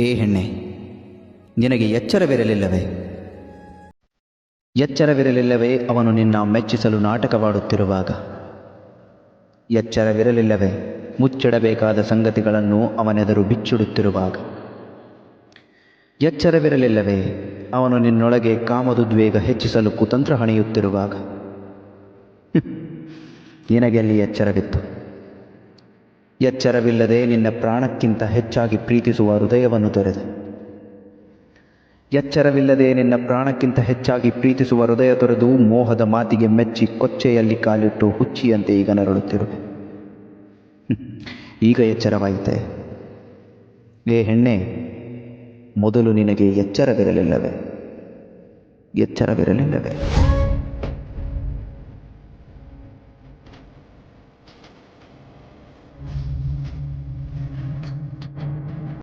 ಏ ಹೆಣ್ಣೆ, ನಿನಗೆ ಎಚ್ಚರವಿರಲಿಲ್ಲವೇ? ಎಚ್ಚರವಿರಲಿಲ್ಲವೇ ಅವನು ನಿನ್ನ ಮೆಚ್ಚಿಸಲು ನಾಟಕವಾಡುತ್ತಿರುವಾಗ? ಎಚ್ಚರವಿರಲಿಲ್ಲವೇ ಮುಚ್ಚಿಡಬೇಕಾದ ಸಂಗತಿಗಳನ್ನು ಅವನೆದುರು ಬಿಚ್ಚಿಡುತ್ತಿರುವಾಗ? ಎಚ್ಚರವಿರಲಿಲ್ಲವೇ ಅವನು ನಿನ್ನೊಳಗೆ ಕಾಮದುದ್ವೇಗ ಹೆಚ್ಚಿಸಲು ಕುತಂತ್ರ ಹಣೆಯುತ್ತಿರುವಾಗ? ನಿನಗೆಲ್ಲಿ ಎಚ್ಚರವಿತ್ತು? ಎಚ್ಚರವಿಲ್ಲದೆ ನಿನ್ನ ಪ್ರಾಣಕ್ಕಿಂತ ಹೆಚ್ಚಾಗಿ ಪ್ರೀತಿಸುವ ಹೃದಯವನ್ನು ತೊರೆದೆ. ಎಚ್ಚರವಿಲ್ಲದೆ ನಿನ್ನ ಪ್ರಾಣಕ್ಕಿಂತ ಹೆಚ್ಚಾಗಿ ಪ್ರೀತಿಸುವ ಹೃದಯ ತೊರೆದು ಮೋಹದ ಮಾತಿಗೆ ಮೆಚ್ಚಿ ಕೊಚ್ಚೆಯಲ್ಲಿ ಕಾಲಿಟ್ಟು ಹುಚ್ಚಿಯಂತೆ ಈಗ ನರಳುತ್ತಿರುವೆ. ಈಗ ಎಚ್ಚರವಾಯಿತೆ. ಏ ಹೆಣ್ಣೆ, ಮೊದಲು ನಿನಗೆ ಎಚ್ಚರವಿರಲಿಲ್ಲವೆ? ಎಚ್ಚರವಿರಲಿಲ್ಲವೇ?